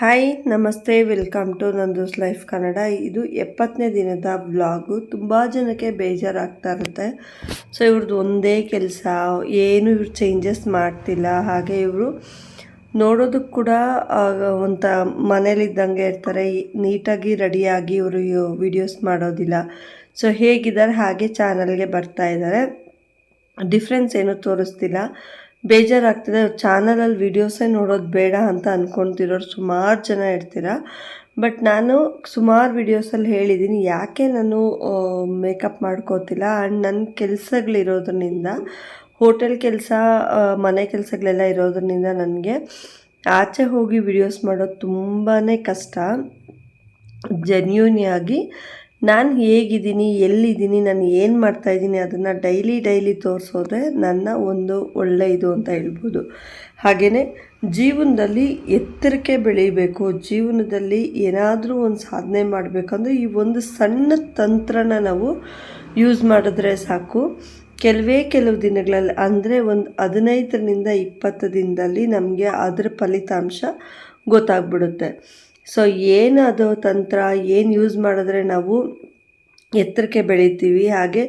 Hi ನಮಸ್ತೆ welcome to Nandu's life Kannada ಇದು ಎಪ್ಪತ್ತನೇ ದಿನದ ಬ್ಲಾಗು ತುಂಬ ಜನಕ್ಕೆ ಬೇಜಾರಾಗ್ತಾ ಇರುತ್ತೆ. ಸೊ ಇವ್ರದ್ದು ಒಂದೇ ಕೆಲಸ. ಏನು ಇವ್ರು ಚೇಂಜಸ್ ಮಾಡ್ತಿಲ್ಲ. ಹಾಗೆ ಇವರು ನೋಡೋದಕ್ಕೆ ಕೂಡ ಒಂಥ ಮನೇಲಿದ್ದಂಗೆ ಇರ್ತಾರೆ. ನೀಟಾಗಿ ರೆಡಿಯಾಗಿ ಇವರು ವಿಡಿಯೋಸ್ ಮಾಡೋದಿಲ್ಲ. ಸೊ ಹೇಗಿದ್ದಾರೆ? ಹಾಗೆ ಚಾನಲ್ಗೆ ಬರ್ತಾ ಇದ್ದಾರೆ. ಡಿಫ್ರೆನ್ಸ್ ಏನೂ ತೋರಿಸ್ತಿಲ್ಲ. ಬೇಜಾರಾಗ್ತಿದೆ. ಚಾನಲಲ್ಲಿ ವೀಡಿಯೋಸೇ ನೋಡೋದು ಬೇಡ ಅಂತ ಅಂದ್ಕೊತಿರೋರು ಸುಮಾರು ಜನ ಇರ್ತೀರ? ಬಟ್ ನಾನು ಸುಮಾರು ವೀಡಿಯೋಸಲ್ಲಿ ಹೇಳಿದ್ದೀನಿ ಯಾಕೆ ನಾನು ಮೇಕಪ್ ಮಾಡ್ಕೋತಿಲ್ಲ? ಆ್ಯಂಡ್ ನನ್ನ ಕೆಲಸಗಳಿರೋದ್ರಿಂದ, ಹೋಟೆಲ್ ಕೆಲಸ ಮನೆ ಕೆಲಸಗಳೆಲ್ಲ ಇರೋದ್ರಿಂದ ನನಗೆ ಆಚೆ ಹೋಗಿ ವಿಡಿಯೋಸ್ ಮಾಡೋದು ತುಂಬಾ ಕಷ್ಟ. ಜೆನ್ಯೂನಿಯಾಗಿ ನಾನು ಹೇಗಿದ್ದೀನಿ, ಎಲ್ಲಿದ್ದೀನಿ, ನಾನು ಏನು ಮಾಡ್ತಾಯಿದ್ದೀನಿ ಅದನ್ನು ಡೈಲಿ ಡೈಲಿ ತೋರಿಸೋದ್ರೆ ನನ್ನ ಒಂದು ಒಳ್ಳೆ ಇದು ಅಂತ ಹೇಳ್ಬೋದು. ಹಾಗೆಯೇ ಜೀವನದಲ್ಲಿ ಎತ್ತರಕ್ಕೆ ಬೆಳೀಬೇಕು, ಜೀವನದಲ್ಲಿ ಏನಾದರೂ ಒಂದು ಸಾಧನೆ ಮಾಡಬೇಕಂದ್ರೆ ಈ ಒಂದು ಸಣ್ಣ ತಂತ್ರನ ನಾವು ಯೂಸ್ ಮಾಡಿದ್ರೆ ಸಾಕು. ಕೆಲವೇ ಕೆಲವು ದಿನಗಳಲ್ಲಿ, ಅಂದರೆ ಒಂದು ಹದಿನೈದರಿಂದ ಇಪ್ಪತ್ತು ದಿನದಲ್ಲಿ ನಮಗೆ ಅದರ ಫಲಿತಾಂಶ ಗೊತ್ತಾಗ್ಬಿಡುತ್ತೆ. ಸೊ ಏನು ಅದು ತಂತ್ರ, ಏನು ಯೂಸ್ ಮಾಡಿದ್ರೆ ನಾವು ಎತ್ತರಕ್ಕೆ ಬೆಳಿತೀವಿ. ಹಾಗೆ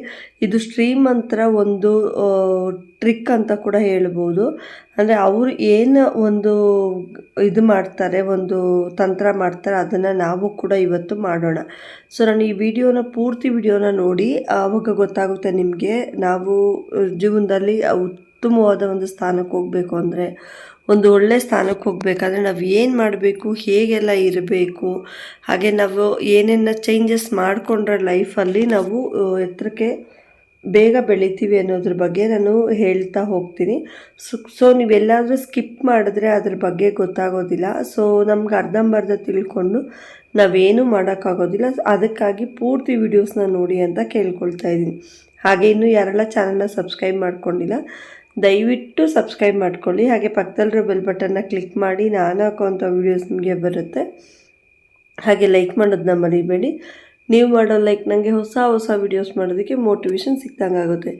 ಇದು ಶ್ರೀಮಂತರ ಒಂದು ಟ್ರಿಕ್ ಅಂತ ಕೂಡ ಹೇಳ್ಬೋದು. ಅಂದರೆ ಅವರು ಏನು ಒಂದು ಇದು ಮಾಡ್ತಾರೆ, ಒಂದು ತಂತ್ರ ಮಾಡ್ತಾರೆ, ಅದನ್ನು ನಾವು ಕೂಡ ಇವತ್ತು ಮಾಡೋಣ. ಸೊ ನಾನು ಈ ವಿಡಿಯೋನ, ಪೂರ್ತಿ ವಿಡಿಯೋನ ನೋಡಿ, ಆವಾಗ ಗೊತ್ತಾಗುತ್ತೆ ನಿಮಗೆ. ನಾವು ಜೀವನದಲ್ಲಿ ಉತ್ತಮವಾದ ಒಂದು ಸ್ಥಾನಕ್ಕೆ ಹೋಗಬೇಕು ಅಂದರೆ ಒಂದು ಒಳ್ಳೆ ಸ್ಥಾನಕ್ಕೆ ಹೋಗಬೇಕಾದ್ರೆ ನಾವು ಏನು ಮಾಡಬೇಕು, ಹೇಗೆಲ್ಲ ಇರಬೇಕು, ಹಾಗೆ ನಾವು ಏನೇನು ಚೇಂಜಸ್ ಮಾಡಿಕೊಂಡ್ರೆ ಲೈಫಲ್ಲಿ ನಾವು ಎತ್ತರಕ್ಕೆ ಬೇಗ ಬೆಳಿತೀವಿ ಅನ್ನೋದ್ರ ಬಗ್ಗೆ ನಾನು ಹೇಳ್ತಾ ಹೋಗ್ತೀನಿ. ಸೊ ಸೊ ನೀವೆಲ್ಲಾದರೂ ಸ್ಕಿಪ್ ಮಾಡಿದ್ರೆ ಅದ್ರ ಬಗ್ಗೆ ಗೊತ್ತಾಗೋದಿಲ್ಲ. ಸೊ ನಮ್ಗೆ ಅರ್ಧಂಬರ್ಧ ತಿಳ್ಕೊಂಡು ನಾವೇನು ಮಾಡೋಕ್ಕಾಗೋದಿಲ್ಲ. ಅದಕ್ಕಾಗಿ ಪೂರ್ತಿ ವೀಡಿಯೋಸ್ನ ನೋಡಿ ಅಂತ ಕೇಳ್ಕೊಳ್ತಾ ಇದ್ದೀನಿ. ಹಾಗೆ ಇನ್ನೂ ಯಾರೆಲ್ಲ ಚಾನಲ್ನ ಸಬ್ಸ್ಕ್ರೈಬ್ ಮಾಡ್ಕೊಂಡಿಲ್ಲ ದಯವಿಟ್ಟು ಸಬ್ಸ್ಕ್ರೈಬ್ ಮಾಡ್ಕೊಳ್ಳಿ. ಹಾಗೆ ಪಕ್ಕದಲ್ಲಿರೋ ಬೆಲ್ ಬಟನ್ನ ಕ್ಲಿಕ್ ಮಾಡಿ. ನಾನು ಹಾಕುವಂಥ ವೀಡಿಯೋಸ್ ನಿಮಗೆ ಬರುತ್ತೆ. ಹಾಗೆ ಲೈಕ್ ಮಾಡೋದನ್ನ ಮರಿಬೇಡಿ. ನೀವು ಮಾಡೋ ಲೈಕ್ ನನಗೆ ಹೊಸ ಹೊಸ ವೀಡಿಯೋಸ್ ಮಾಡೋದಕ್ಕೆ ಮೋಟಿವೇಶನ್ ಸಿಕ್ತಂಗಾಗುತ್ತೆ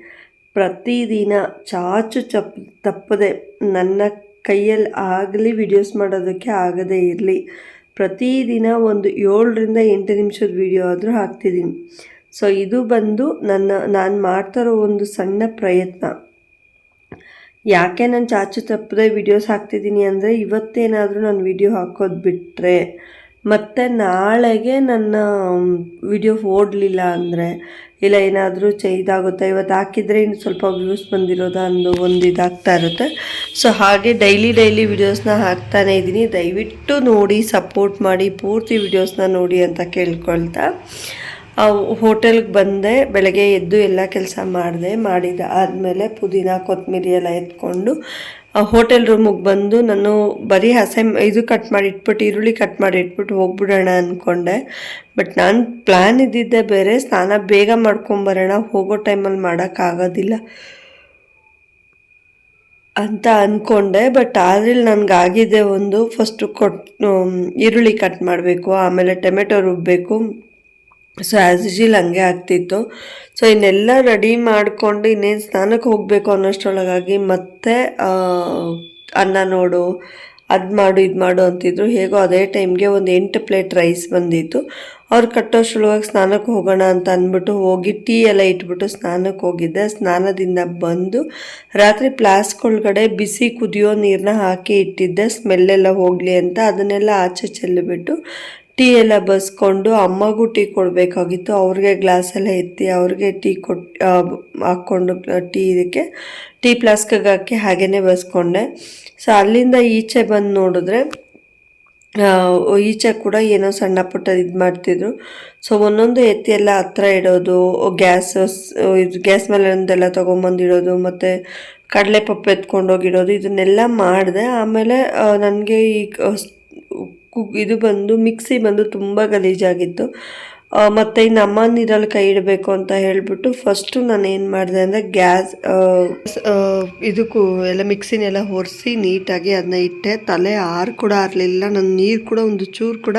ಪ್ರತಿದಿನ ಚಾಚು ಚಪ್, ತಪ್ಪದೆ ನನ್ನ ಕೈಯಲ್ಲಿ ಆಗಲಿ ವಿಡಿಯೋಸ್ ಮಾಡೋದಕ್ಕೆ ಆಗದೇ ಇರಲಿ. ಪ್ರತಿದಿನ ಒಂದು ಏಳರಿಂದ ಎಂಟು ನಿಮಿಷದ ವೀಡಿಯೋ ಆದರೂ ಹಾಕ್ತಿದ್ದೀನಿ. ಸೊ ಇದು ಬಂದು ನನ್ನ, ನಾನು ಮಾಡ್ತಾರೋ ಒಂದು ಸಣ್ಣ ಪ್ರಯತ್ನ. ಯಾಕೆ ನಾನು ಚಾಚು ತಪ್ಪದೆ ವಿಡಿಯೋಸ್ ಹಾಕ್ತಿದ್ದೀನಿ ಅಂದರೆ ಇವತ್ತೇನಾದರೂ ನಾನು ವಿಡಿಯೋ ಹಾಕೋದು ಬಿಟ್ಟರೆ ಮತ್ತು ನಾಳೆಗೆ ನನ್ನ ವಿಡಿಯೋ ಓಡಲಿಲ್ಲ ಅಂದರೆ ಇಲ್ಲ ಏನಾದರೂ ಚ ಇದಾಗುತ್ತೆ? ಇವತ್ತು ಹಾಕಿದರೆ ಇನ್ನು ಸ್ವಲ್ಪ ವ್ಯೂಸ್ ಬಂದಿರೋದಾ ಅಂದು ಒಂದು ಇದಾಗ್ತಾ ಇರುತ್ತೆ. ಸೊ ಹಾಗೆ ಡೈಲಿ ಡೈಲಿ ವಿಡಿಯೋಸ್ನ ಹಾಕ್ತಾನೇ ಇದ್ದೀನಿ. ದಯವಿಟ್ಟು ನೋಡಿ ಸಪೋರ್ಟ್ ಮಾಡಿ, ಪೂರ್ತಿ ವಿಡಿಯೋಸ್ನ ನೋಡಿ ಅಂತ ಕೇಳ್ಕೊಳ್ತಾ. ಹೋಟೆಲ್ಗೆ ಬಂದೆ, ಬೆಳಗ್ಗೆ ಎದ್ದು ಎಲ್ಲ ಕೆಲಸ ಮಾಡಿದೆ, ಮಾಡಿದ ಆದಮೇಲೆ ಪುದೀನ ಕೊತ್ತಂಬರಿ ಎಲ್ಲ ಎತ್ಕೊಂಡು ಹೋಟೆಲ್ ರೂಮಿಗೆ ಬಂದು ನಾನು ಬರೀ ಹಸೆ ಇದು ಕಟ್ ಮಾಡಿ ಇಟ್ಬಿಟ್ಟು, ಈರುಳ್ಳಿ ಕಟ್ ಮಾಡಿ ಇಟ್ಬಿಟ್ಟು ಹೋಗ್ಬಿಡೋಣ ಅಂದ್ಕೊಂಡೆ ಬಟ್ ನಾನು ಪ್ಲ್ಯಾನ್ ಇದ್ದಿದ್ದೆ ಬೇರೆ, ಸ್ನಾನ ಬೇಗ ಮಾಡ್ಕೊಂಬರೋಣ ಹೋಗೋ ಟೈಮಲ್ಲಿ ಮಾಡೋಕ್ಕಾಗೋದಿಲ್ಲ ಅಂತ ಅಂದ್ಕೊಂಡೆ ಬಟ್ ಆದ್ರಲ್ಲಿ ನನಗಾಗಿದೆ ಒಂದು, ಫಸ್ಟು ಕೊಟ್ ಈರುಳ್ಳಿ ಕಟ್ ಮಾಡಬೇಕು, ಆಮೇಲೆ ಟೊಮೆಟೊ ರುಬ್ಬಬೇಕು ಸೊ ಆ್ಯಸ್ ಯೂಶಲ್ ಹಂಗೆ ಆಗ್ತಿತ್ತು. ಸೊ ಇನ್ನೆಲ್ಲ ರೆಡಿ ಮಾಡಿಕೊಂಡು ಇನ್ನೇನು ಸ್ನಾನಕ್ಕೆ ಹೋಗಬೇಕು ಅನ್ನೋಷ್ಟರೊಳಗಾಗಿ ಮತ್ತೆ ಅನ್ನ ನೋಡು, ಅದು ಮಾಡು, ಇದು ಮಾಡು ಅಂತಿದ್ರು. ಹೇಗೋ ಅದೇ ಟೈಮ್ಗೆ ಒಂದು ಎಂಟು ಪ್ಲೇಟ್ ರೈಸ್ ಬಂದಿತ್ತು. ಅವ್ರು ಕಟ್ಟೋಷ್ಟ್ರೊಳಗೆ ಸ್ನಾನಕ್ಕೆ ಹೋಗೋಣ ಅಂತ ಅಂದ್ಬಿಟ್ಟು ಹೋಗಿ ಟೀ ಎಲ್ಲ ಇಟ್ಬಿಟ್ಟು ಸ್ನಾನಕ್ಕೆ ಹೋಗಿದ್ದೆ. ಸ್ನಾನದಿಂದ ಬಂದು ರಾತ್ರಿ ಪ್ಲಾಸ್ಕ್ ಒಳಗಡೆ ಬಿಸಿ ಕುದಿಯೋ ನೀರನ್ನ ಹಾಕಿ ಇಟ್ಟಿದ್ದೆ. ಸ್ಮೆಲ್ಲೆಲ್ಲ ಹೋಗಲಿ ಅಂತ. ಅದನ್ನೆಲ್ಲ ಆಚೆ ಚೆಲ್ಲಿಬಿಟ್ಟು ಟೀ ಎಲ್ಲ ಬಸ್ಕೊಂಡು ಅಮ್ಮಗೂ ಟೀ ಕೊಡಬೇಕಾಗಿತ್ತು. ಅವ್ರಿಗೆ ಗ್ಲಾಸೆಲ್ಲ ಎತ್ತಿ ಅವ್ರಿಗೆ ಟೀ ಕೊಟ್ಟು ಹಾಕ್ಕೊಂಡು ಟೀ ಇದಕ್ಕೆ, ಟೀ ಪ್ಲಾಸ್ಕಗೆ ಹಾಕಿ ಹಾಗೇ ಬಸ್ಕೊಂಡೆ. ಸೊ ಅಲ್ಲಿಂದ ಈಚೆ ಬಂದು ನೋಡಿದ್ರೆ ಈಚೆ ಕೂಡ ಏನೋ ಸಣ್ಣ ಪುಟ್ಟ ಇದು ಮಾಡ್ತಿದ್ರು. ಸೊ ಒಂದೊಂದು ಎತ್ತಿ ಎಲ್ಲ ಹತ್ರ ಇಡೋದು, ಗ್ಯಾಸ್, ಇದು ಗ್ಯಾಸ್ ಮೇಲೆ ಒಂದೆಲ್ಲ ತೊಗೊಂಬಂದಿಡೋದು, ಮತ್ತು ಕಡಲೆ ಪಪ್ಪು ಎತ್ಕೊಂಡೋಗಿಡೋದು, ಇದನ್ನೆಲ್ಲ ಮಾಡಿದೆ. ಆಮೇಲೆ ನನಗೆ ಈ ಇದು ಬಂದು, ಮಿಕ್ಸಿ ಬಂದು ತುಂಬ ಗಲೀಜಾಗಿತ್ತು. ಮತ್ತು ಇನ್ನು ಅಮ್ಮ ನೀರಲ್ಲಿ ಕೈ ಇಡಬೇಕು ಅಂತ ಹೇಳಿಬಿಟ್ಟು ಫಸ್ಟು ನಾನು ಏನು ಮಾಡಿದೆ ಅಂದರೆ ಗ್ಯಾಸ್ ಇದಕ್ಕೂ ಎಲ್ಲ ಮಿಕ್ಸಿನೆಲ್ಲ ಒರೆಸಿ ನೀಟಾಗಿ ಅದನ್ನ ಇಟ್ಟೆ. ತಲೆ ಆರು ಕೂಡ ಆರಲಿಲ್ಲ ನನ್ನ ನೀರು ಕೂಡ ಒಂದು ಚೂರು ಕೂಡ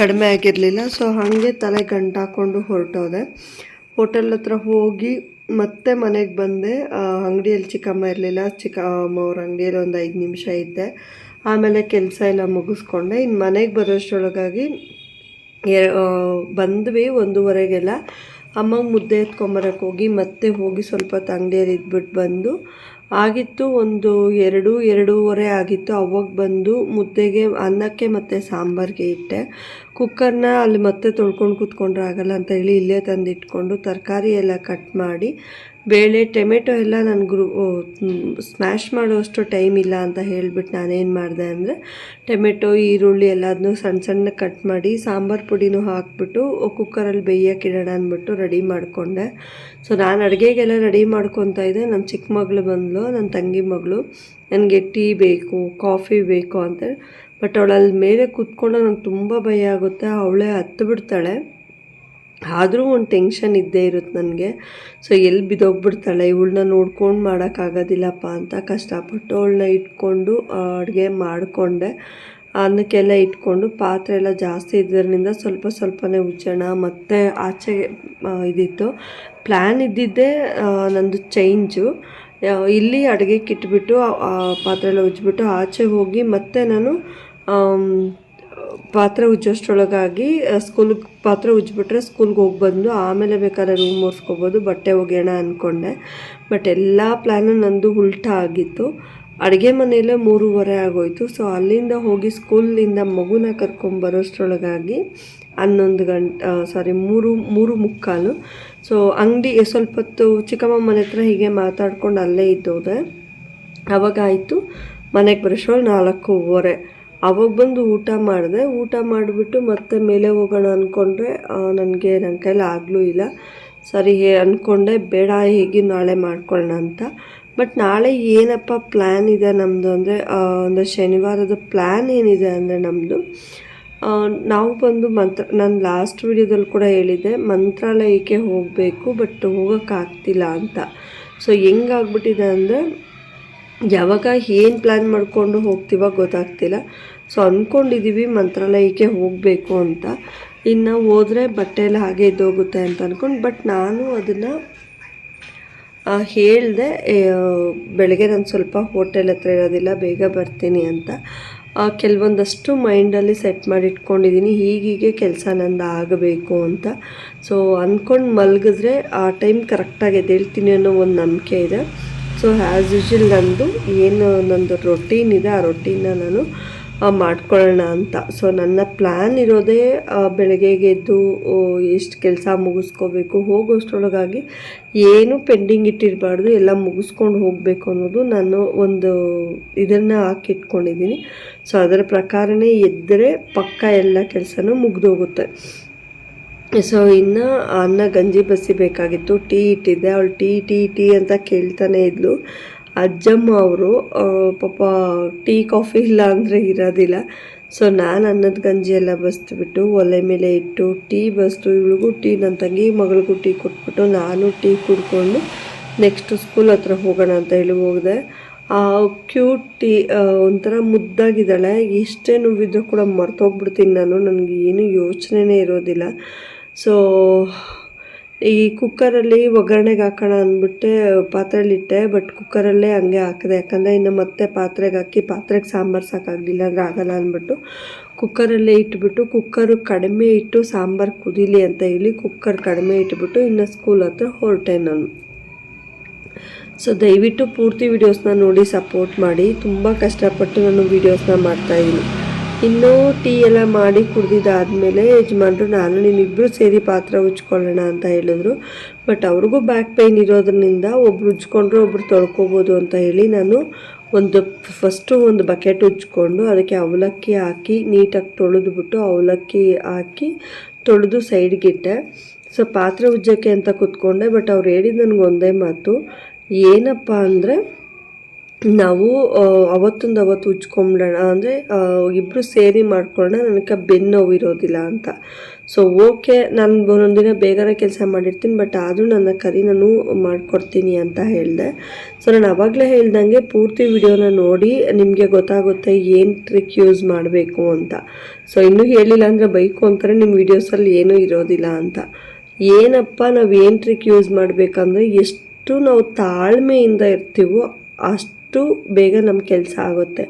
ಕಡಿಮೆ ಆಗಿರಲಿಲ್ಲ. ಸೊ ಹಾಗೆ ತಲೆ ಗಂಟಾಕೊಂಡು ಹೊರಟೋದೆ. ಹೋಟೆಲ್ ಹತ್ರ ಹೋಗಿ ಮತ್ತೆ ಮನೆಗೆ ಬಂದೆ. ಅಂಗಡಿಯಲ್ಲಿ ಚಿಕ್ಕಮ್ಮ ಇರಲಿಲ್ಲ. ಚಿಕ್ಕಮ್ಮ ಅವ್ರ ಅಂಗಡಿಯಲ್ಲಿ ಒಂದು ಐದು ನಿಮಿಷ ಇದ್ದೆ. ಆಮೇಲೆ ಕೆಲಸ ಎಲ್ಲ ಮುಗಿಸ್ಕೊಂಡೆ. ಇನ್ನು ಮನೆಗೆ ಆ, ಬಂದ್ವಿ ಒಂದೂವರೆಗೆಲ್ಲ. ಅಮ್ಮಂಗೆ ಮುದ್ದೆ ಎತ್ಕೊಂಬರಕ್ಕೆ ಹೋಗಿ ಮತ್ತೆ ಹೋಗಿ ಸ್ವಲ್ಪ ಹೊತ್ತು ಅಂಗಡಿಯಲ್ಲಿ ಇದ್ಬಿಟ್ಟು ಬಂದು. ಆಗಿತ್ತು ಒಂದು ಎರಡು ಎರಡೂವರೆ ಆಗಿತ್ತು. ಅವಾಗ ಬಂದು ಮುದ್ದೆಗೆ ಅನ್ನಕ್ಕೆ ಮತ್ತು ಸಾಂಬಾರಿಗೆ ಇಟ್ಟೆ. ಕುಕ್ಕರ್ನ ಅಲ್ಲಿ ಮತ್ತೆ ತೊಳ್ಕೊಂಡು ಕೂತ್ಕೊಂಡ್ರೆ ಆಗಲ್ಲ ಅಂತ ಹೇಳಿ ಇಲ್ಲೇ ತಂದಿಟ್ಕೊಂಡು ತರಕಾರಿ ಎಲ್ಲ ಕಟ್ ಮಾಡಿ ಬೇಳೆ, ಟೊಮೆಟೊ ಎಲ್ಲ ನನಗೆ ಸ್ಮ್ಯಾಶ್ ಮಾಡೋಷ್ಟು ಟೈಮ್ ಇಲ್ಲ ಅಂತ ಹೇಳಿಬಿಟ್ಟು ನಾನೇನು ಮಾಡಿದೆ ಅಂದರೆ ಟೊಮೆಟೊ, ಈರುಳ್ಳಿ ಎಲ್ಲದನ್ನು ಸಣ್ಣ ಸಣ್ಣ ಕಟ್ ಮಾಡಿ ಸಾಂಬಾರು ಪುಡಿನೂ ಹಾಕ್ಬಿಟ್ಟು ಕುಕ್ಕರಲ್ಲಿ ಬೇಯಕ್ಕೆ ಇಡೋಣ ಅಂದ್ಬಿಟ್ಟು ರೆಡಿ ಮಾಡಿಕೊಂಡೆ. ಸೊ ನಾನು ಅಡುಗೆಗೆಲ್ಲ ರೆಡಿ ಮಾಡ್ಕೊತಾ ಇದ್ದೆ. ನನ್ನ ಚಿಕ್ಕ ಮಗಳು ಬಂದಳು ನನ್ನ ತಂಗಿ ಮಗಳು. ನನಗೆ ಟೀ ಬೇಕು ಕಾಫಿ ಬೇಕು ಅಂತೇಳಿ ಬಟ್ ಅವಳಲ್ಲಿ ಮೇಲೆ ಕೂತ್ಕೊಂಡು ನಂಗೆ ತುಂಬ ಭಯ ಆಗುತ್ತೆ. ಅವಳೇ ಹತ್ತು ಬಿಡ್ತಾಳೆ ಆದರೂ ಒಂದು ಟೆನ್ಷನ್ ಇದ್ದೇ ಇರುತ್ತೆ ನನಗೆ. ಸೊ ಎಲ್ಲಿ ಬಿದ್ದೋಗ್ಬಿಡ್ತಾಳೆ? ಇವಳನ್ನ ನೋಡ್ಕೊಂಡು ಮಾಡೋಕ್ಕಾಗೋದಿಲ್ಲಪ್ಪ ಅಂತ ಕಷ್ಟಪಟ್ಟು ಅವಳನ್ನ ಇಟ್ಕೊಂಡು ಅಡುಗೆ ಮಾಡಿಕೊಂಡೆ. ಅನ್ನಕ್ಕೆಲ್ಲ ಇಟ್ಕೊಂಡು ಪಾತ್ರೆ ಎಲ್ಲ ಜಾಸ್ತಿ ಇದ್ದರಿಂದ ಸ್ವಲ್ಪ ಸ್ವಲ್ಪನೇ ಉಜ್ಜೋಣ, ಮತ್ತು ಆಚೆಗೆ ಇದಿತ್ತು. ಪ್ಲ್ಯಾನ್ ಇದ್ದಿದ್ದೇ ನಂದು ಚೇಂಜು ಇಲ್ಲಿ ಅಡುಗೆ ಕಿಟ್ಬಿಟ್ಟು ಪಾತ್ರೆ ಎಲ್ಲ ಉಜ್ಜಿಬಿಟ್ಟು ಆಚೆ ಹೋಗಿ ಮತ್ತೆ ನಾನು ಪಾತ್ರೆ ಉಜ್ಜೋಷ್ಟ್ರೊಳಗಾಗಿ ಸ್ಕೂಲ್ಗೆ ಪಾತ್ರೆ ಉಜ್ಜಿಬಿಟ್ರೆ ಸ್ಕೂಲ್ಗೆ ಹೋಗಿ ಬಂದು ಆಮೇಲೆ ಬೇಕಾದ್ರೆ ರೂಮ್ ಒರೆಸ್ಕೋಬೋದು ಬಟ್ಟೆ ಒಗೆಯೋಣ ಅಂದ್ಕೊಂಡೆ ಬಟ್ ಎಲ್ಲ ಪ್ಲ್ಯಾನು ನಂದು ಉಲ್ಟಾ ಆಗಿತ್ತು. ಅಡುಗೆ ಮನೆಯಲ್ಲೇ ಮೂರುವರೆ ಆಗೋಯ್ತು. ಸೊ ಅಲ್ಲಿಂದ ಹೋಗಿ ಸ್ಕೂಲಿಂದ ಮಗುನ ಕರ್ಕೊಂಬರೋಷ್ಟ್ರೊಳಗಾಗಿ ಹನ್ನೊಂದು ಗಂಟೆ ಸಾರಿ ಮೂರು ಮೂರು ಮುಕ್ಕಾಲು. ಸೊ ಅಂಗಡಿ ಸ್ವಲ್ಪ ಹೊತ್ತು ಚಿಕ್ಕಮ್ಮ ಮನೆ ಹತ್ರ ಹೀಗೆ ಮಾತಾಡ್ಕೊಂಡು ಅಲ್ಲೇ ಇದ್ದೋದೆ. ಅವಾಗ ಆಯಿತು. ಮನೆಗೆ ಬರೋಷ್ಟ್ರೊಳಗೆ ನಾಲ್ಕೂವರೆ. ಅವಾಗ ಬಂದು ಊಟ ಮಾಡಿದೆ. ಊಟ ಮಾಡಿಬಿಟ್ಟು ಮತ್ತೆ ಮೇಲೆ ಹೋಗೋಣ ಅಂದ್ಕೊಂಡ್ರೆ ನನಗೆ ನನ್ನ ಕೈಲಿ ಆಗಲೂ ಇಲ್ಲ. ಸರಿ ಅಂದ್ಕೊಂಡೆ ಬೇಡ, ಹೇಗೆ ನಾಳೆ ಮಾಡ್ಕೊಳ್ಳೋಣ ಅಂತ. ಬಟ್ ನಾಳೆ ಏನಪ್ಪ ಪ್ಲ್ಯಾನ್ ಇದೆ ನಮ್ಮದು ಅಂದರೆ ಅಂದರೆ ಶನಿವಾರದ ಪ್ಲ್ಯಾನ್ ಏನಿದೆ ಅಂದರೆ ನಮ್ಮದು ನಾವು ಬಂದು ಮಂತ್ರ, ನಾನು ಲಾಸ್ಟ್ ವಿಡಿಯೋದಲ್ಲಿ ಕೂಡ ಹೇಳಿದ್ದೆ, ಮಂತ್ರಾಲಯಕ್ಕೆ ಹೋಗಬೇಕು, ಬಟ್ ಹೋಗೋಕ್ಕಾಗ್ತಿಲ್ಲ ಅಂತ. ಸೊ ಹೆಂಗಾಗ್ಬಿಟ್ಟಿದೆ ಅಂದರೆ, ಯಾವಾಗ ಏನು ಪ್ಲ್ಯಾನ್ ಮಾಡಿಕೊಂಡು ಹೋಗ್ತೀವೋ ಗೊತ್ತಾಗ್ತಿಲ್ಲ. ಸೊ ಅಂದ್ಕೊಂಡಿದ್ದೀವಿ ಮಂತ್ರಾಲಯಕ್ಕೆ ಹೋಗಬೇಕು ಅಂತ. ಇನ್ನು ಹೋದರೆ ಬಟ್ಟೆ ಎಲ್ಲ ಹಾಗೆ ಇದ್ದೋಗುತ್ತೆ ಅಂತ ಅಂದ್ಕೊಂಡು ಬಟ್ ನಾನು ಅದನ್ನು ಹೇಳಿದೆ ಬೆಳಗ್ಗೆ ನಾನು ಸ್ವಲ್ಪ ಹೋಟೆಲ್ ಹತ್ರ ಇರೋದಿಲ್ಲ, ಬೇಗ ಬರ್ತೀನಿ ಅಂತ. ಕೆಲವೊಂದಷ್ಟು ಮೈಂಡಲ್ಲಿ ಸೆಟ್ ಮಾಡಿ ಇಟ್ಕೊಂಡಿದ್ದೀನಿ ಹೀಗೀಗೆ ಕೆಲಸ ನಂದು ಆಗಬೇಕು ಅಂತ. ಸೊ ಅಂದ್ಕೊಂಡು ಮಲಗಿದ್ರೆ ಆ ಟೈಮ್ ಕರೆಕ್ಟಾಗಿ ಎದ್ದೇಳ್ತೀನಿ ಅನ್ನೋ ಒಂದು ನಂಬಿಕೆ ಇದೆ. ಸೊ ಆ್ಯಸ್ ಯೂಶಲ್ ನಂದು, ಏನು ನಂದು ರೊಟೀನ್ ಇದೆ, ಆ ರೊಟೀನ ನಾನು ಮಾಡ್ಕೊಳ್ಳೋಣ ಅಂತ. ಸೊ ನನ್ನ ಪ್ಲ್ಯಾನ್ ಇರೋದೇ ಬೆಳಗ್ಗೆಗೆ ಎದ್ದು ಎಷ್ಟು ಕೆಲಸ ಮುಗಿಸ್ಕೋಬೇಕು, ಹೋಗೋಷ್ಟರೊಳಗಾಗಿ ಏನು ಪೆಂಡಿಂಗ್ ಇಟ್ಟಿರಬಾರ್ದು, ಎಲ್ಲ ಮುಗಿಸ್ಕೊಂಡು ಹೋಗಬೇಕು ಅನ್ನೋದು ನಾನು ಒಂದು ಇದನ್ನು ಹಾಕಿಟ್ಕೊಂಡಿದ್ದೀನಿ. ಸೊ ಅದರ ಪ್ರಕಾರನೇ ಎದ್ದರೆ ಪಕ್ಕ ಎಲ್ಲ ಕೆಲಸನೂ ಮುಗಿದೋಗುತ್ತೆ. ಸೊ ಇನ್ನು ಅನ್ನ ಗಂಜಿ ಬಸಿಬೇಕಾಗಿತ್ತು ಟೀ ಇಟ್ಟಿದ್ದೆ. ಅವಳು ಟೀ ಟೀ ಟೀ ಅಂತ ಕೇಳ್ತಾನೆ ಇದ್ಲು. ಅಜ್ಜಮ್ಮ ಅವರು ಪಾಪ ಟೀ, ಕಾಫಿ ಇಲ್ಲ ಅಂದರೆ ಇರೋದಿಲ್ಲ. ಸೊ ನಾನು ಅನ್ನದ ಗಂಜಿ ಎಲ್ಲ ಬಸ್ದುಬಿಟ್ಟು ಒಲೆ ಮೇಲೆ ಇಟ್ಟು ಟೀ ಬಸ್ತು, ಇವಳಿಗೂ ಟೀ ನನ್ನ ತಂಗಿ ಮಗಳಿಗೂ ಟೀ ಕೊಟ್ಬಿಟ್ಟು ನಾನು ಟೀ ಕುಡ್ಕೊಂಡು ನೆಕ್ಸ್ಟ್ ಸ್ಕೂಲ್ ಹತ್ರ ಹೋಗೋಣ ಅಂತ ಹೇಳಿ ಹೋಗಿದೆ. ಆ ಕ್ಯೂಟ್ ಟೀ ಒಂಥರ ಮುದ್ದಾಗಿದ್ದಾಳೆ. ಎಷ್ಟೇ ನೋವಿದ್ರೂ ಕೂಡ ಮರ್ತೋಗ್ಬಿಡ್ತೀನಿ ನಾನು. ನನಗೆ ಏನು ಯೋಚನೆನೇ ಇರೋದಿಲ್ಲ. ಸೊ ಈ ಕುಕ್ಕರಲ್ಲಿ ಒಗ್ಗರಣೆಗೆ ಹಾಕೋಣ ಅಂದ್ಬಿಟ್ಟು ಪಾತ್ರೆಲಿಟ್ಟೆ, ಬಟ್ ಕುಕ್ಕರಲ್ಲೇ ಹಂಗೆ ಹಾಕಿದೆ. ಯಾಕಂದರೆ ಇನ್ನು ಮತ್ತೆ ಪಾತ್ರೆಗೆ ಹಾಕಿ, ಪಾತ್ರೆಗೆ ಸಾಂಬಾರು ಸಾಕಾಗಲಿಲ್ಲ, ಅಂದರೆ ಆಗಲ್ಲ ಅಂದ್ಬಿಟ್ಟು ಕುಕ್ಕರಲ್ಲೇ ಇಟ್ಬಿಟ್ಟು, ಕುಕ್ಕರು ಕಡಿಮೆ ಇಟ್ಟು ಸಾಂಬಾರು ಕುದೀಲಿ ಅಂತ ಹೇಳಿ ಕುಕ್ಕರ್ ಕಡಿಮೆ ಇಟ್ಬಿಟ್ಟು ಇನ್ನು ಸ್ಕೂಲ್ ಹತ್ರ ಹೊರಟೆ ನಾನು. ಸೊ ದಯವಿಟ್ಟು ಪೂರ್ತಿ ವೀಡಿಯೋಸ್ನ ನೋಡಿ, ಸಪೋರ್ಟ್ ಮಾಡಿ. ತುಂಬ ಕಷ್ಟಪಟ್ಟು ನಾನು ವೀಡಿಯೋಸ್ನ ಮಾಡ್ತಾಯಿದ್ದೀನಿ ಇನ್ನೂ ಟೀ ಎಲ್ಲ ಮಾಡಿ ಕುಡ್ದಿದ್ದಾದಮೇಲೆ ಯಜಮಾನ್ರು, ನಾನು ನಿಮ್ಮಿಬ್ಬರು ಸೇರಿ ಪಾತ್ರ ಉಜ್ಕೊಳ್ಳೋಣ ಅಂತ ಹೇಳಿದ್ರು. ಬಟ್ ಅವ್ರಿಗೂ ಬ್ಯಾಕ್ ಪೈನ್ ಇರೋದ್ರಿಂದ ಒಬ್ರು ಉಜ್ಕೊಂಡ್ರೆ ಒಬ್ರು ತೊಳ್ಕೊಬೋದು ಅಂತ ಹೇಳಿ ನಾನು ಒಂದು ಫಸ್ಟು ಒಂದು ಬಕೆಟ್ ಉಜ್ಕೊಂಡು ಅದಕ್ಕೆ ಅವಲಕ್ಕಿ ಹಾಕಿ ನೀಟಾಗಿ ತೊಳೆದ್ಬಿಟ್ಟು ಅವಲಕ್ಕಿ ಹಾಕಿ ತೊಳೆದು ಸೈಡ್ಗಿಟ್ಟೆ ಸೊ ಪಾತ್ರೆ ಉಜ್ಜೋಕ್ಕೆ ಅಂತ ಕೂತ್ಕೊಂಡೆ ಬಟ್ ಅವ್ರು ಹೇಳಿದ ನನಗೆ ಒಂದೇ ಮಾತು. ಏನಪ್ಪ ಅಂದರೆ ನಾವು ಅವತ್ತೊಂದು ಅವತ್ತು ಉಜ್ಕೊಂಬಿಡೋಣ ಅಂದರೆ ಇಬ್ಬರು ಸೇರಿ ಮಾಡ್ಕೊಳ್ಳೋಣ, ನನಗೆ ಬೆನ್ನು ನೋವು ಇರೋದಿಲ್ಲ ಅಂತ. ಸೊ ಓಕೆ ನಾನು ಒಂದೊಂದು ದಿನ ಬೇಗನೆ ಕೆಲಸ ಮಾಡಿರ್ತೀನಿ ಬಟ್ ಆದರೂ ನನ್ನ ಕರಿ ನಾನು ಮಾಡಿಕೊಡ್ತೀನಿ ಅಂತ ಹೇಳಿದೆ. ಸೊ ನಾನು ಆವಾಗಲೇ ಹೇಳ್ದಂಗೆ ಪೂರ್ತಿ ವಿಡಿಯೋನ ನೋಡಿ, ನಿಮಗೆ ಗೊತ್ತಾಗುತ್ತೆ ಏನು ಟ್ರಿಕ್ ಯೂಸ್ ಮಾಡಬೇಕು ಅಂತ. ಸೊ ಇನ್ನೂ ಹೇಳಿಲ್ಲ ಅಂದರೆ ಬೈಕು ಅಂತಾರೆ ನಿಮ್ಮ ವಿಡಿಯೋಸಲ್ಲಿ ಏನೂ ಇರೋದಿಲ್ಲ ಅಂತ. ಏನಪ್ಪ, ನಾವು ಏನು ಟ್ರಿಕ್ ಯೂಸ್ ಮಾಡಬೇಕಂದ್ರೆ, ಎಷ್ಟು ನಾವು ತಾಳ್ಮೆಯಿಂದ ಇರ್ತೀವೋ ಅಷ್ಟು ಬೇಗ ನಮ್ಮ ಕೆಲಸ ಆಗುತ್ತೆ.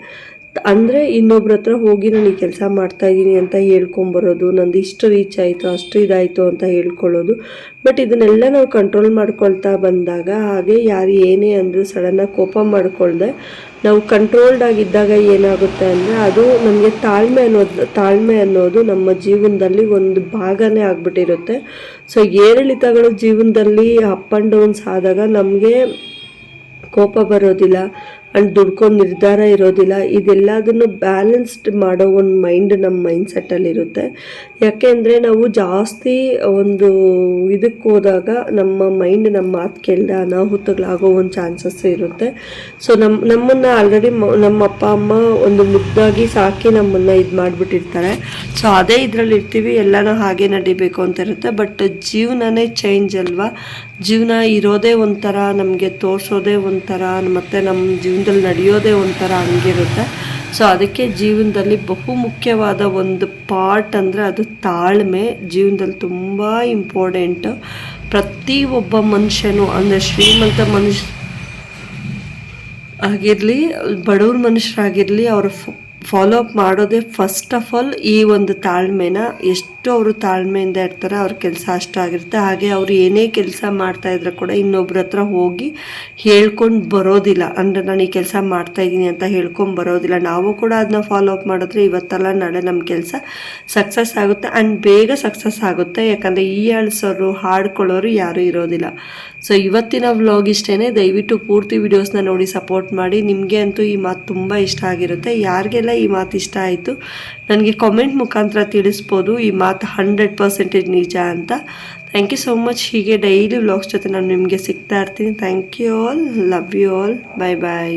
ಅಂದರೆ ಇನ್ನೊಬ್ರ ಹತ್ರ ಹೋಗಿ ನಾನು ಈ ಕೆಲಸ ಮಾಡ್ತಾ ಇದ್ದೀನಿ ಅಂತ ಹೇಳ್ಕೊಂಬರೋದು, ನಂದು ಇಷ್ಟು ರೀಚ್ ಆಯಿತು, ಅಷ್ಟು ಇದಾಯಿತು ಅಂತ ಹೇಳ್ಕೊಳ್ಳೋದು. ಬಟ್ ಇದನ್ನೆಲ್ಲ ನಾವು ಕಂಟ್ರೋಲ್ ಮಾಡ್ಕೊಳ್ತಾ ಬಂದಾಗ ಹಾಗೆ ಯಾರು ಏನೇ ಅಂದರೂ ಸಡನ್ನಾಗಿ ಕೋಪ ಮಾಡ್ಕೊಳ್ದೆ, ನಾವು ಕಂಟ್ರೋಲ್ಡ್ ಆಗಿದ್ದಾಗ ಏನಾಗುತ್ತೆ ಅಂದರೆ ಅದು ನಮಗೆ ತಾಳ್ಮೆ ಅನ್ನೋದು ತಾಳ್ಮೆ ಅನ್ನೋದು ನಮ್ಮ ಜೀವನದಲ್ಲಿ ಒಂದು ಭಾಗನೇ ಆಗ್ಬಿಟ್ಟಿರುತ್ತೆ. ಸೊ ಏರಿಳಿತಗಳು ಜೀವನದಲ್ಲಿ ಅಪ್ ಆ್ಯಂಡ್ ಡೌನ್ಸ್ ಆದಾಗ ನಮಗೆ ಕೋಪ ಬರೋದಿಲ್ಲ. ಆ್ಯಂಡ್ ದುಡ್ಕೊಂಡು ನಿರ್ಧಾರ ಇರೋದಿಲ್ಲ. ಇದೆಲ್ಲದನ್ನು ಬ್ಯಾಲೆನ್ಸ್ಡ್ ಮಾಡೋ ಒಂದು ಮೈಂಡ್ ನಮ್ಮ ಮೈಂಡ್ ಸೆಟ್ಟಲ್ಲಿರುತ್ತೆ ಯಾಕೆಂದರೆ ನಾವು ಜಾಸ್ತಿ ಒಂದು ಇದಕ್ಕೆ ಹೋದಾಗ ನಮ್ಮ ಮೈಂಡ್ ನಮ್ಮ ಮಾತು ಕೇಳಿದ ಅನಾಹುತಗಳಾಗೋ ಒಂದು ಚಾನ್ಸಸ್ ಇರುತ್ತೆ. ಸೊ ನಮ್ಮ ನಮ್ಮನ್ನು ಆಲ್ರೆಡಿ ನಮ್ಮ ಅಪ್ಪ, ಅಮ್ಮ ಒಂದು ಮುದ್ದಾಗಿ ಸಾಕಿ ನಮ್ಮನ್ನು ಇದು ಮಾಡಿಬಿಟ್ಟಿರ್ತಾರೆ. ಸೊ ಅದೇ ಇದರಲ್ಲಿ ಇರ್ತೀವಿ, ಎಲ್ಲನೂ ಹಾಗೆ ನಡಿಬೇಕು ಅಂತ ಇರುತ್ತೆ. ಬಟ್ ಜೀವನನೇ ಚೇಂಜ್ ಅಲ್ವಾ? ಜೀವನ ಇರೋದೇ ಒಂಥರ, ನಮಗೆ ತೋರಿಸೋದೇ ಒಂಥರ, ಮತ್ತು ನಮ್ಮ ಜೀವನದಲ್ಲಿ ನಡೆಯೋದೇ ಒಂಥರ ಹಂಗಿರುತ್ತೆ. ಸೊ ಅದಕ್ಕೆ ಜೀವನದಲ್ಲಿ ಬಹು ಮುಖ್ಯವಾದ ಒಂದು ಪಾರ್ಟ್ ಅಂದರೆ ಅದು ತಾಳ್ಮೆ. ಜೀವನದಲ್ಲಿ ತುಂಬ ಇಂಪಾರ್ಟೆಂಟ್ ಪ್ರತಿ ಒಬ್ಬ ಮನುಷ್ಯನು ಅಂದರೆ ಶ್ರೀಮಂತ ಮನುಷ್ಯ ಆಗಿರಲಿ, ಬಡವ್ರ ಮನುಷ್ಯರಾಗಿರಲಿ, ಅವರು ಫಾಲೋ ಅಪ್ ಮಾಡೋದೇ ಫಸ್ಟ್ ಆಫ್ ಆಲ್ ಈ ಒಂದು ತಾಳ್ಮೆನ ಎಷ್ಟು ಅವರು ತಾಳ್ಮೆಯಿಂದ ಇರ್ತಾರೆ, ಅವ್ರ ಕೆಲಸ ಅಷ್ಟು ಆಗಿರುತ್ತೆ. ಹಾಗೆ ಅವರು ಏನೇ ಕೆಲಸ ಮಾಡ್ತಾ ಇದ್ರೆ ಕೂಡ ಇನ್ನೊಬ್ರ ಹತ್ರ ಹೋಗಿ ಹೇಳ್ಕೊಂಡು ಬರೋದಿಲ್ಲ. ಅಂದರೆ ನಾನು ಈ ಕೆಲಸ ಮಾಡ್ತಾ ಇದ್ದೀನಿ ಅಂತ ಹೇಳ್ಕೊಂಡು ಬರೋದಿಲ್ಲ. ನಾವು ಕೂಡ ಅದನ್ನ ಫಾಲೋ ಅಪ್ ಮಾಡಿದ್ರೆ ಇವತ್ತಲ್ಲ ನಾಳೆ ನಮ್ಮ ಕೆಲಸ ಸಕ್ಸಸ್ ಆಗುತ್ತೆ. ಆ್ಯಂಡ್ ಬೇಗ ಸಕ್ಸಸ್ ಆಗುತ್ತೆ. ಯಾಕಂದರೆ ಈ ಅಳ್ಸೋರು, ಹಾಡ್ಕೊಳ್ಳೋರು ಯಾರೂ ಇರೋದಿಲ್ಲ. ಸೊ ಇವತ್ತಿನ ವ್ಲಾಗ್ ಇಷ್ಟೇ ದಯವಿಟ್ಟು ಪೂರ್ತಿ ವಿಡಿಯೋಸ್ನ ನೋಡಿ ಸಪೋರ್ಟ್ ಮಾಡಿ. ನಿಮಗೆ ಅಂತೂ ಈ ಮಾತು ತುಂಬ ಇಷ್ಟ ಆಗಿರುತ್ತೆ. ಯಾರಿಗೆಲ್ಲ ಈ ಮಾತು ಇಷ್ಟ ಆಯಿತು. ನನಗೆ ಕಾಮೆಂಟ್ ಮುಖಾಂತರ ತಿಳಿಸ್ಬೋದು. ಈ ಮಾತು ಹಂಡ್ರೆಡ್ ಪರ್ಸೆಂಟೇಜ್ ನಿಜ ಅಂತ. ಥ್ಯಾಂಕ್ ಯು ಸೋ ಮಚ್ ಹೀಗೆ ಡೈಲಿ ವ್ಲಾಗ್ಸ್ ಜೊತೆ ನಾನು ನಿಮಗೆ ಸಿಗ್ತಾ ಇರ್ತೀನಿ. Thank you all love you all bye bye